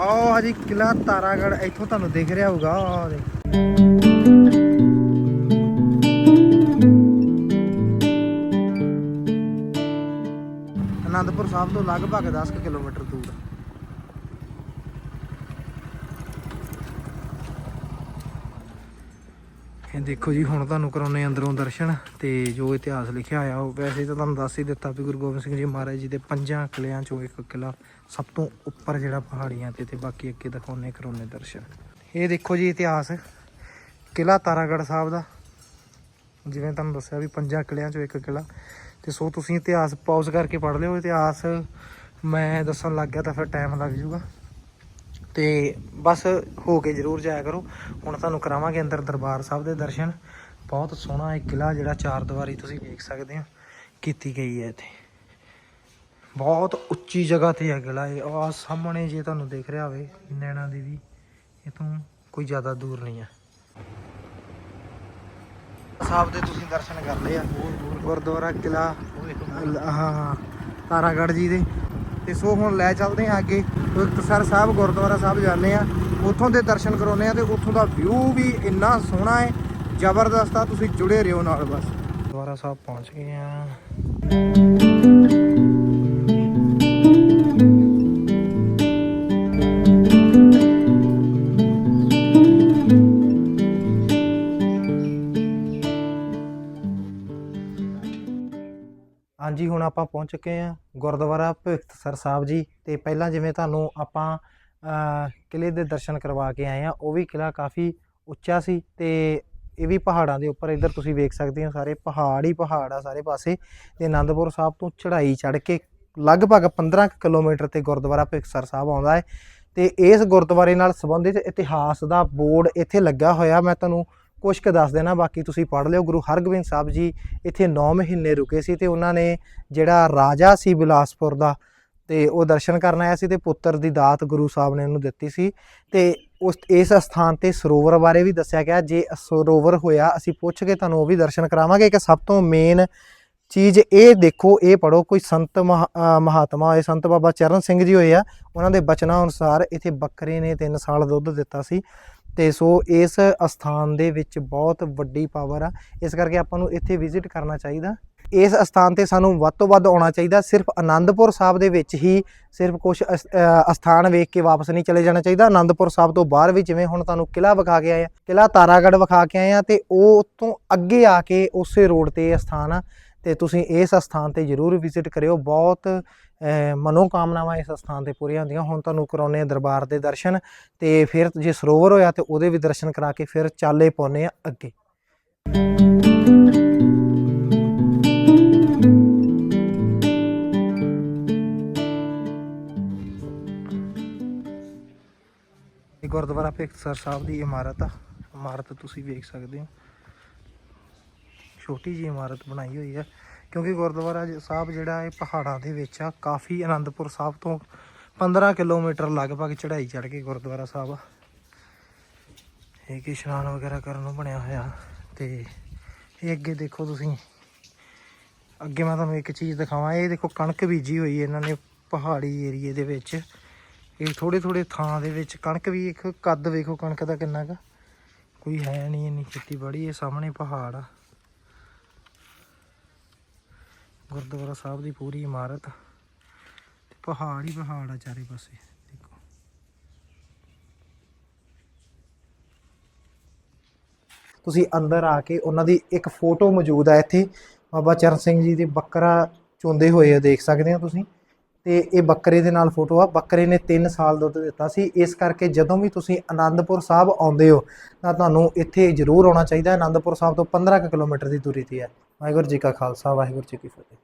ਆਹ ਜੀ ਕਿਲਾ ਤਾਰਾਗੜ ਇੱਥੋਂ ਤੁਹਾਨੂੰ ਦਿਖ ਰਿਹਾ ਹੋਊਗਾ, ਆਹ ਦੇ ਅਨੰਦਪੁਰ ਸਾਹਿਬ ਤੋਂ ਲਗਭਗ 10 ਕੁ ਕਿਲੋਮੀਟਰ ਦੂਰ। ਇਹ ਦੇਖੋ ਜੀ, ਹੁਣ ਤੁਹਾਨੂੰ ਕਰਾਉਨੇ ਅੰਦਰੋਂ ਦਰਸ਼ਨ ਤੇ ਜੋ ਇਤਿਹਾਸ ਲਿਖਿਆ ਹੋਇਆ, ਉਹ ਵੈਸੇ ਤਾਂ ਤੁਹਾਨੂੰ ਦੱਸ ਹੀ ਦਿੱਤਾ ਵੀ ਗੁਰੂ ਗੋਬਿੰਦ ਸਿੰਘ ਜੀ ਮਹਾਰਾਜ ਜੀ ਦੇ ਪੰਜਾਂ ਕਿਲਿਆਂ ਚੋਂ ਇੱਕ ਕਿਲਾ ਸਭ ਤੋਂ ਉੱਪਰ ਜਿਹੜਾ ਪਹਾੜੀਆਂ ਤੇ ਤੇ ਬਾਕੀ ਅੱਗੇ ਦਿਖਾਉਨੇ ਕਰਾਉਨੇ ਦਰਸ਼ਨ। ਇਹ ਦੇਖੋ ਜੀ ਇਤਿਹਾਸ, ਕਿਲਾ ਤਾਰਾਗੜ੍ਹ ਸਾਹਿਬ ਦਾ, ਜਿਵੇਂ ਤੁਹਾਨੂੰ ਦੱਸਿਆ ਵੀ ਪੰਜਾਂ ਕਿਲਿਆਂ ਚੋਂ ਇੱਕ ਕਿਲਾ। ਤੇ ਸੋ ਤੁਸੀਂ ਇਤਿਹਾਸ ਪੌਜ਼ ਕਰਕੇ ਪੜ੍ਹ ਲਿਓ, ਇਤਿਹਾਸ ਮੈਂ ਦੱਸਣ ਲੱਗ ਗਿਆ ਤਾਂ ਫਿਰ ਟਾਈਮ ਲੱਗ ਜਾਊਗਾ। ਤੇ ਬਸ ਹੋ ਕੇ ਜ਼ਰੂਰ ਜਾਇਆ ਕਰੋ। ਹੁਣ ਤੁਹਾਨੂੰ ਕਰਾਵਾਂਗੇ ਅੰਦਰ ਦਰਬਾਰ ਸਾਹਿਬ ਦੇ ਦਰਸ਼ਨ। ਬਹੁਤ ਸੋਹਣਾ ਇਹ ਕਿਲਾ ਜਿਹੜਾ ਚਾਰ ਦੀਵਾਰੀ ਤੁਸੀਂ ਵੇਖ ਸਕਦੇ ਹੋ, ਕੀਤੀ ਗਈ ਹੈ ਇੱਥੇ। ਬਹੁਤ ਉੱਚੀ ਜਗ੍ਹਾ ਤੇ ਹੈ ਕਿਲਾ ਇਹ ਆ ਸਾਹਮਣੇ ਜੇ ਤੁਹਾਨੂੰ ਦਿਖ ਰਿਹਾ ਹੋਵੇ, ਨੈਣਾ ਦੇਵੀ ਇਥੋਂ ਕੋਈ ਜ਼ਿਆਦਾ ਦੂਰ ਨਹੀਂ ਹੈ। ਸਾਹਿਬ ਦੇ ਤੁਸੀਂ ਦਰਸ਼ਨ ਕਰ ਲਏ ਆ। ਗੁਰਦੁਆਰਾ ਕਿਲਾ ਹਾਂ ਹਾਂ, ਤਾਰਾਗੜ੍ਹ ਜੀ ਦੇ। ਤੇ ਸੋ ਹੁਣ ਲੈ ਚੱਲਦੇ ਆ ਅੱਗੇ। ਮੁਕਤਸਰ ਸਾਹਿਬ, ਗੁਰਦੁਆਰਾ ਸਾਹਿਬ ਜਾਂਦੇ ਆ ਉੱਥੋਂ ਦੇ ਦਰਸ਼ਨ ਕਰਾਉਨੇ ਆ ਤੇ ਉੱਥੋਂ ਦਾ ਵਿਊ ਵੀ ਇੰਨਾ ਸੋਹਣਾ ਹੈ। ਜ਼ਬਰਦਸਤ ਆ, ਤੁਸੀਂ ਜੁੜੇ ਰਹੋ ਨਾਲ ਬਸ। ਗੁਰਦੁਆਰਾ ਸਾਹਿਬ ਪਹੁੰਚ ਗਏ ਆ ਹਾਂਜੀ ਹੁਣ ਆਪਾਂ ਪਹੁੰਚ ਚੁੱਕੇ ਹਾਂ ਗੁਰਦੁਆਰਾ ਭਗਤਸਰ ਸਾਹਿਬ ਜੀ ਤੇ ਪਹਿਲਾਂ ਜਿਵੇਂ ਤੁਹਾਨੂੰ ਆਪਾਂ ਅਹ, ਕਿਲੇ ਦੇ ਦਰਸ਼ਨ ਕਰਵਾ ਕੇ ਆਏ ਆ ਉਹ ਵੀ ਕਿਲਾ ਕਾਫੀ ਉੱਚਾ ਸੀ ਤੇ ਇਹ ਵੀ ਪਹਾੜਾਂ ਦੇ ਉੱਪਰ ਇੱਧਰ ਤੁਸੀਂ ਵੇਖ ਸਕਦੇ ਹੋ ਸਾਰੇ ਪਹਾੜ ਹੀ ਪਹਾੜ ਆ ਸਾਰੇ ਪਾਸੇ ਤੇ ਆਨੰਦਪੁਰ ਸਾਹਿਬ ਤੋਂ ਚੜ੍ਹਾਈ ਚੜ੍ਹ ਕੇ ਲਗਭਗ 15 ਕੁ ਕਿਲੋਮੀਟਰ ਤੇ ਗੁਰਦੁਆਰਾ ਭਗਤਸਰ ਸਾਹਿਬ ਆਉਂਦਾ ਹੈ ਤੇ ਇਸ ਗੁਰਦੁਆਰੇ ਨਾਲ ਸੰਬੰਧਿਤ ਇਤਿਹਾਸ ਦਾ ਬੋਰਡ ਇੱਥੇ ਲੱਗਾ ਹੋਇਆ ਮੈਂ ਤੁਹਾਨੂੰ ਕੁਝ ਕੁ ਦੱਸ ਦੇਣਾ, ਬਾਕੀ ਤੁਸੀਂ ਪੜ੍ਹ ਲਿਓ। ਗੁਰੂ ਹਰਗੋਬਿੰਦ ਸਾਹਿਬ ਜੀ ਇੱਥੇ 9 ਮਹੀਨੇ ਰੁਕੇ ਸੀ ਤੇ ਉਹਨਾਂ ਨੇ ਜਿਹੜਾ ਰਾਜਾ ਸੀ ਬਿਲਾਸਪੁਰ ਦਾ ਤੇ ਉਹ ਦਰਸ਼ਨ ਕਰਨ ਆਇਆ ਸੀ ਤੇ ਪੁੱਤਰ ਦੀ ਦਾਤ ਗੁਰੂ ਸਾਹਿਬ ਨੇ ਉਹਨੂੰ ਦਿੱਤੀ ਸੀ ਤੇ ਉਸ, ਇਸ ਸਥਾਨ ਤੇ ਸਰੋਵਰ ਬਾਰੇ ਵੀ ਦੱਸਿਆ ਗਿਆ। ਜੇ ਸਰੋਵਰ ਹੋਇਆ, ਅਸੀਂ ਪੁੱਛ ਕੇ ਤੁਹਾਨੂੰ ਉਹ ਵੀ ਦਰਸ਼ਨ ਕਰਾਵਾਂਗੇ ਕਿ ਸਭ ਤੋਂ ਮੇਨ ਚੀਜ਼ ਇਹ ਦੇਖੋ, ਇਹ ਪੜੋ ਕੋਈ ਸੰਤ ਮਹਾ- ਮਹਾਤਮਾ ਹੋਏ, ਸੰਤ ਬਾਬਾ ਚਰਨ ਸਿੰਘ ਜੀ ਹੋਏ ਆ, ਉਹਨਾਂ ਦੇ ਬਚਨਾਂ ਅਨੁਸਾਰ ਇੱਥੇ ਬੱਕਰੇ ਨੇ 3 ਸਾਲ ਦੁੱਧ ਦਿੱਤਾ ਸੀ। ਤੇ ਸੋ ਇਸ ਅਸਥਾਨ ਦੇ ਵਿੱਚ ਬਹੁਤ ਵੱਡੀ ਪਾਵਰ ਆ। ਇਸ ਕਰਕੇ ਆਪਾਂ ਨੂੰ ਇੱਥੇ ਵਿਜ਼ਿਟ ਕਰਨਾ ਚਾਹੀਦਾ। ਇਸ ਅਸਥਾਨ ਤੇ ਸਾਨੂੰ ਵੱਧ ਤੋਂ ਵੱਧ ਆਉਣਾ ਚਾਹੀਦਾ। ਸਿਰਫ ਆਨੰਦਪੁਰ ਸਾਹਿਬ ਦੇ ਵਿੱਚ ਹੀ ਸਿਰਫ ਕੁਝ ਅਸਥਾਨ ਵੇਖ ਕੇ ਵਾਪਸ ਨਹੀਂ ਚਲੇ ਜਾਣਾ ਚਾਹੀਦਾ। ਆਨੰਦਪੁਰ ਸਾਹਿਬ ਤੋਂ ਬਾਹਰ ਵੀ ਜਿਵੇਂ ਹੁਣ ਤੁਹਾਨੂੰ ਕਿਲਾ ਵਿਖਾ ਕੇ ਆਏ ਆ ਕਿਲਾ ਤਾਰਾਗੜ੍ਹ ਵਿਖਾ ਕੇ ਆਏ ਆ ਤੇ ਉਹ ਤੋਂ ਅੱਗੇ ਆ ਕੇ ਉਸੇ ਰੋਡ ਤੇ ਅਸਥਾਨ ਆ। ਤੇ ਤੁਸੀਂ ਇਸ ਅਸਥਾਨ ਤੇ ਜ਼ਰੂਰ ਵਿਜ਼ਿਟ ਕਰਿਓ। ਬਹੁਤ ਅਹ, ਮਨੋਕਾਮਨਾਵਾਂ ਇਸ ਅਸਥਾਨ ਤੇ ਪੂਰੀਆਂ ਹੁੰਦੀਆਂ। ਹੁਣ ਤੁਹਾਨੂੰ ਕਰਾਉਨੇ ਆ ਦਰਬਾਰ ਦੇ ਦਰਸ਼ਨ ਤੇ ਫਿਰ ਜੇ ਸਰੋਵਰ ਹੋਇਆ ਤੇ ਉਹਦੇ ਵੀ ਦਰਸ਼ਨ ਕਰਾ ਕੇ ਫਿਰ ਚਾਲੇ ਪਾਉਨੇ ਆ ਅੱਗੇ। ਗੁਰਦੁਆਰਾ ਭਗਤਸਰ ਸਾਹਿਬ ਦੀ ਇਮਾਰਤ ਆ। ਇਮਾਰਤ ਤੁਸੀਂ ਵੇਖ ਸਕਦੇ ਹੋ। ਛੋਟੀ ਜੀ ਇਮਾਰਤ ਬਣਾਈ ਹੋਈ ਆ ਕਿਉਂਕਿ ਗੁਰਦੁਆਰਾ ਸਾਹਿਬ ਜਿਹੜਾ ਇਹ ਪਹਾੜਾਂ ਦੇ ਵਿੱਚ ਆ। ਕਾਫੀ ਆਨੰਦਪੁਰ ਸਾਹਿਬ ਤੋਂ 15 ਕਿਲੋਮੀਟਰ ਲਗਭਗ ਚੜ੍ਹਾਈ ਚੜ੍ਹ ਕੇ ਗੁਰਦੁਆਰਾ ਸਾਹਿਬ ਆ। ਇਹ ਕਿ ਇਸ਼ਨਾਨ ਵਗੈਰਾ ਕਰਨ ਨੂੰ ਬਣਿਆ ਹੋਇਆ। ਤੇ ਇਹ ਅੱਗੇ ਦੇਖੋ ਤੁਸੀਂ। ਅੱਗੇ ਮੈਂ ਤੁਹਾਨੂੰ ਇੱਕ ਚੀਜ਼ ਦਿਖਾਵਾਂ। ਇਹ ਦੇਖੋ ਕਣਕ ਬੀਜੀ ਹੋਈ ਇਹਨਾਂ ਨੇ ਪਹਾੜੀ ਏਰੀਏ ਦੇ ਵਿੱਚ। ਇਹ ਥੋੜੇ ਥੋੜੇ ਥਾਂ ਦੇ ਵਿੱਚ ਕਣਕ ਵੀ ਇੱਕ ਕੱਦ ਵੇਖੋ ਕਣਕ ਦਾ ਕਿੰਨਾ ਕੁ। ਕੋਈ ਹੈ ਨਹੀਂ ਇੰਨੀ ਖੇਤੀਬਾੜੀ, ਇਹ ਸਾਹਮਣੇ ਪਹਾੜ ਆ। ਗੁਰਦੁਆਰਾ ਸਾਹਿਬ ਦੀ ਪੂਰੀ ਇਮਾਰਤ ਪਹਾੜ ਹੀ ਪਹਾੜ ਆ ਚਾਰੇ ਪਾਸੇ, ਦੇਖੋ। ਤੁਸੀਂ ਅੰਦਰ ਆ ਕੇ ਉਹਨਾਂ ਦੀ ਇੱਕ ਫੋਟੋ ਮੌਜੂਦ ਆ ਇੱਥੇ, ਬਾਬਾ ਚਰਨ ਸਿੰਘ ਜੀ ਦੇ ਬੱਕਰਾ ਚੁੰਦੇ ਹੋਏ ਆ, ਦੇਖ ਸਕਦੇ ਹੋ ਤੁਸੀਂ। ਤੇ ਇਹ ਬੱਕਰੇ ਦੇ ਨਾਲ ਫੋਟੋ ਆ, ਬੱਕਰੇ ਨੇ 3 ਸਾਲ ਦੁੱਧ ਦਿੱਤਾ ਸੀ। ਇਸ ਕਰਕੇ ਜਦੋਂ ਵੀ ਤੁਸੀਂ ਆਨੰਦਪੁਰ ਸਾਹਿਬ ਆਉਂਦੇ ਹੋ, ਤਾਂ ਤੁਹਾਨੂੰ ਇੱਥੇ ਜ਼ਰੂਰ ਆਉਣਾ ਚਾਹੀਦਾ। ਹੈ ਆਨੰਦਪੁਰ ਸਾਹਿਬ ਤੋਂ 15 ਕੁ ਕਿਲੋਮੀਟਰ ਦੀ ਦੂਰੀ ਤੇ ਹੈ ਵਾਹਿਗੁਰੂ ਜੀ ਕਾ ਖਾਲਸਾ, ਵਾਹਿਗੁਰੂ ਜੀ ਕੀ ਫਤਿਹ।